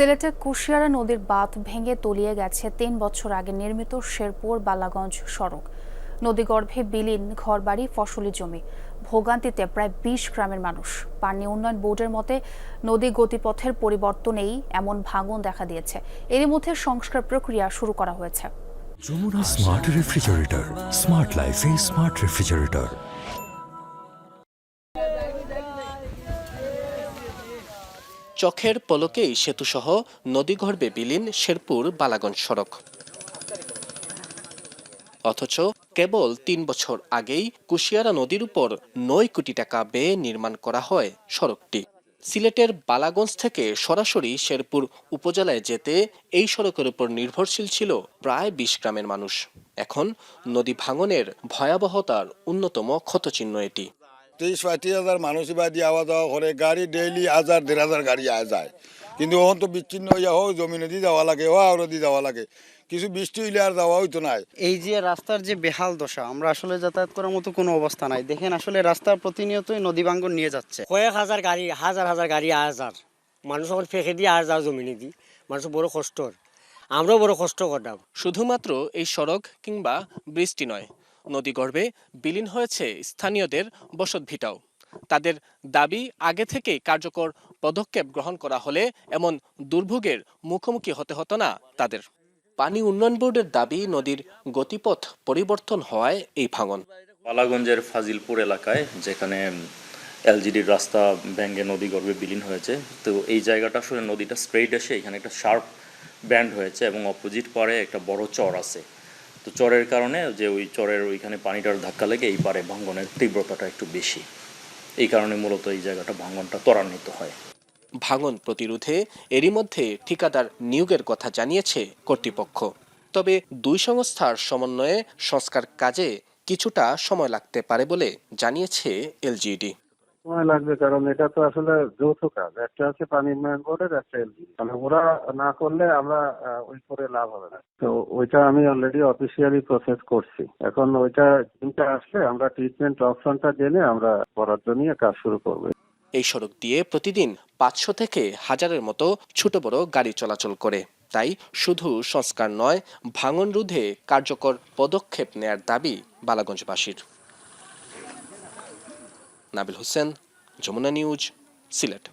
সিলেটে কুশিয়ারা নদীর বাঁধ ভেঙে তলিয়ে গেছে তিন বছর আগে নির্মিত শেরপুর বালাগঞ্জ সড়ক। নদীগর্ভে বিলীন ঘরবাড়ি, ফসলি জমি। ভোগান্তিতে প্রায় বিশ গ্রামের মানুষ। পানি উন্নয়ন বোর্ডের মতে, নদী গতিপথের পরিবর্তনেই এমন ভাঙন দেখা দিয়েছে। এরই মধ্যে সংস্কার প্রক্রিয়া শুরু করা হয়েছে। যমুনা স্মার্ট রেফ্রিজারেটর স্মার্ট লাইফে স্মার্ট রেফ্রিজারেটর চোখের পলকেই সেতুসহ নদীগর্ভে বিলীন শেরপুর, বালাগঞ্জ সড়ক। অথচ কেবল তিন বছর আগেই কুশিয়ারা নদীর উপর নয় কোটি টাকা ব্যয়ে নির্মাণ করা হয় সড়কটি। সিলেটের বালাগঞ্জ থেকে সরাসরি শেরপুর উপজেলায় যেতে এই সড়কের উপর নির্ভরশীল ছিল প্রায় বিশ গ্রামের মানুষ। এখন নদী ভাঙনের ভয়াবহতার অন্যতম ক্ষতচিহ্ন এটি। তেইশ পঁয়ত্রিশ হাজার মানুষ বাদি আওয়া যাওয়া করে গাড়ি ডেইলি হাজার দেড় হাজার গাড়ি আয় যায়। কিন্তু ওখান তো বিচ্ছিন্ন হইয়া হোক জমি নদী যাওয়া লাগে ও আরও দি যাওয়া লাগে। কিছু বৃষ্টি হইলে আর যাওয়া হইতো নাই। এই যে রাস্তার যে বেহাল দশা আমরা আসলে যাতায়াত করার মতো কোনো অবস্থা নাই। দেখেন আসলে রাস্তা প্রতিনিয়তই নদী ভাঙ্গন নিয়ে যাচ্ছে। কয়েক হাজার গাড়ি হাজার হাজার গাড়ি হাজার মানুষ এখন ফেঁকে দিয়ে আর যাও জমিনে দি মানুষ বড় কষ্টর। আমরাও বড় কষ্ট করতাম। শুধুমাত্র এই সড়ক কিংবা বৃষ্টি নয় নদীগর্ভে বিলীন হয়েছে স্থানীয়দের বসতভিটাও। তাদের দাবি, আগে থেকে কার্যকর পদক্ষেপ গ্রহণ করা হলে এমন দুর্ভোগের মুখোমুখি হতে হতো না তাদের। পানি উন্নয়ন বোর্ডের দাবি, নদীর গতিপথ পরিবর্তন হওয়ায় এই ভাঙন। বালাগঞ্জের ফাজিলপুর এলাকায়, যেখানে এলজিডির রাস্তা ব্যাঙ্গে নদী গর্ভে বিলীন হয়েছে, তো এই জায়গাটা আসলে নদীটা স্ট্রেইট এসে এখানে একটা শার্প ব্যান্ড হয়েছে এবং অপোজিট পারে একটা বড় চর আছে। তো চরের কারণে যে ওই চরের ওইখানে পানিটার ধাক্কা লেগে এই পারে ভাঙ্গনের তীব্রতাটা একটু বেশি। এই কারণে মূলত এই জায়গাটা ভাঙ্গনটা ত্বরান্বিত হয়। ভাঙন প্রতিরোধে এরই মধ্যে ঠিকাদার নিয়োগের কথা জানিয়েছে কর্তৃপক্ষ। তবে দুই সংস্থার সমন্বয়ে সংস্কার কাজে কিছুটা সময় লাগতে পারে বলে জানিয়েছে এলজিডি সময় লাগবে, কারণ এটা তো আসলে যৌথ কাজ। একটা আছে পানি উন্নয়ন বোর্ডের একটা এলজি। মানে ওরা না করলে আমরা ওই করে লাভ হবে না। তো ওইটা আমি অলরেডি অফিসিয়ালি প্রসেস করছি। এখন ওইটা চিন্তা আসলে আমরা ট্রিটমেন্ট অপশনটা জেনে আমরা বরাদ্দ নিয়ে কাজ শুরু করব। এই সড়ক দিয়ে প্রতিদিন পাঁচশো থেকে হাজারের মতো ছোট বড় গাড়ি চলাচল করে। তাই শুধু সংস্কার নয়, ভাঙন রোধে কার্যকর পদক্ষেপ নেয়ার দাবি বালাগঞ্জবাসীর। নাবিল হোসেন যমুনা নিউজ সিলেট